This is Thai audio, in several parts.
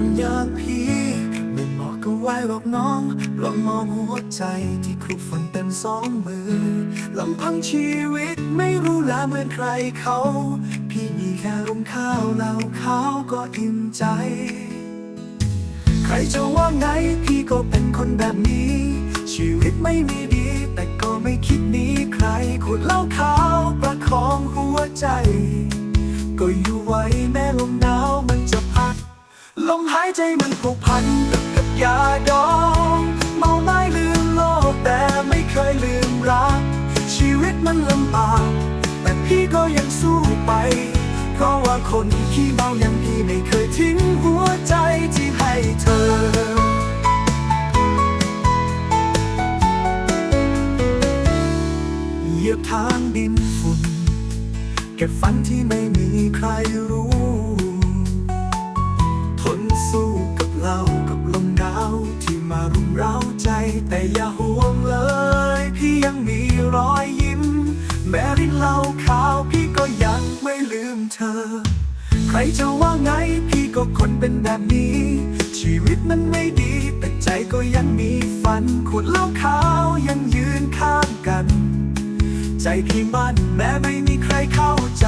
นยางพี่ไม่เหมาะกับไว้หรอกน้องลองมองหัวใจที่คลุกฝันเต็มสองมือลำพังชีวิตไม่รู้ลาเหมือนใครเขา พี่มีแค่รุมข้าวแล้วเขาก็อิ่มใจ ใครจะว่าไงพี่ก็เป็นคนแบบนี้ ชีวิตไม่มีดี แต่ก็ไม่คิดหนีใครขวดเหล้าขาวประคองหัวใจ ลมหายใจมันผูกพันกับกับยาดอง เมาไม่ลืมโลกแต่ไม่เคยลืมรัก ชีวิตมันลำบาก แต่พี่ก็ยังสู้ไป เพราะว่าคนขี้เมาอย่างพี่ไม่เคยทิ้งหัวใจที่ให้เธอเหยียบทางดินฝุ่น เก็บฝันที่ไม่มีใคร แต่อย่าห่วงเลย พี่ยังมีรอยยิ้ม แม้ริ้นเหล้าขาวพี่ก็ยังไม่ลืมเธอ ใครจะว่าไงพี่ก็คนเป็นแบบนี้ ชีวิตมันไม่ดี แต่ใจก็ยังมีฝันขวดเหล้าขาวยังยืนข้างกัน ใจพี่มันแม้ไม่มีใครเข้าใจ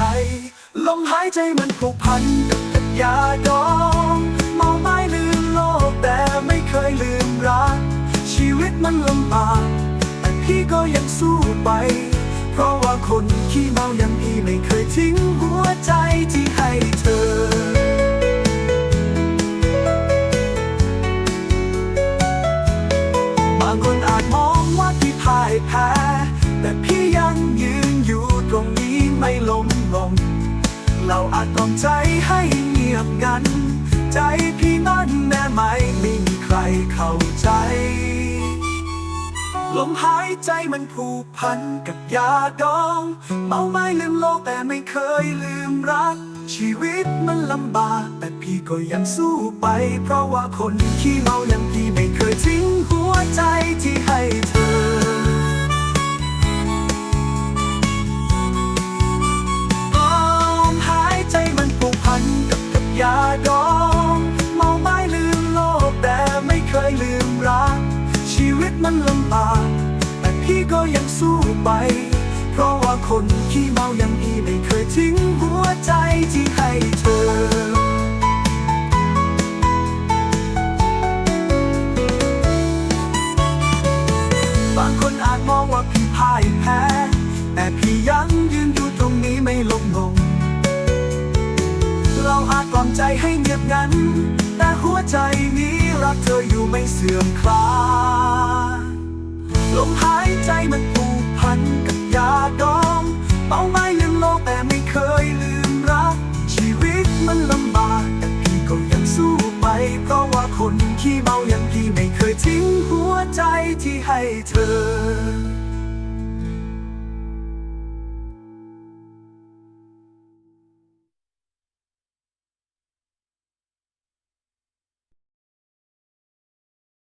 ลมหายใจมันผูกพันกับกับยาดองเมาไม่ลืมโลกแต่ไม่เคยลืมรัก ชีวิตมันลำบาก แต่พี่ก็ยังสู้ไป เพราะว่าคนขี้เมาอย่างพี่ไม่เคยทิ้งหัวใจที่ให้เธอ บางคนอาจมองว่าพี่พ่ายแพ้ แต่พี่ยังยืนอยู่ตรงนี้ไม่ล้มลง เราอาจต้องใจให้เงียบงัน ใจพี่นั้นแน่ไม่มีใครเข้าใจ ลมหายใจมันผูกพันกับยาดอง เมาไม่ลืมโลกแต่ไม่เคยลืมรัก ชีวิตมันลำบาก แต่พี่ก็ยังสู้ไป เพราะว่าคนขี้เมาอย่างพี่ไม่เคยทิ้งหัวใจที่ให้เธอ มันลำบาก แต่พี่ก็ยังสู้ไป เพราะว่าคนขี้เมาอย่างพี่ไม่เคยทิ้งหัวใจที่ให้เธอ บางคนอาจมองว่าพี่พ่ายแพ้ แต่พี่ยังยืนอยู่ตรงนี้ไม่ลง อาจกล่อมใจให้เงียบงัน แต่หัวใจนี้รักเธออยู่ไม่เสื่อมคลายลมหายใจมันผูกพันกับยาดอง เป้าหมายลืมโลกแต่ไม่เคยลืมรัก ชีวิตมันลำบากแต่พี่ก็ยังสู้ไป เพราะว่าคนขี้เมาอย่างพี่ไม่เคยทิ้งหัวใจที่ให้เธอ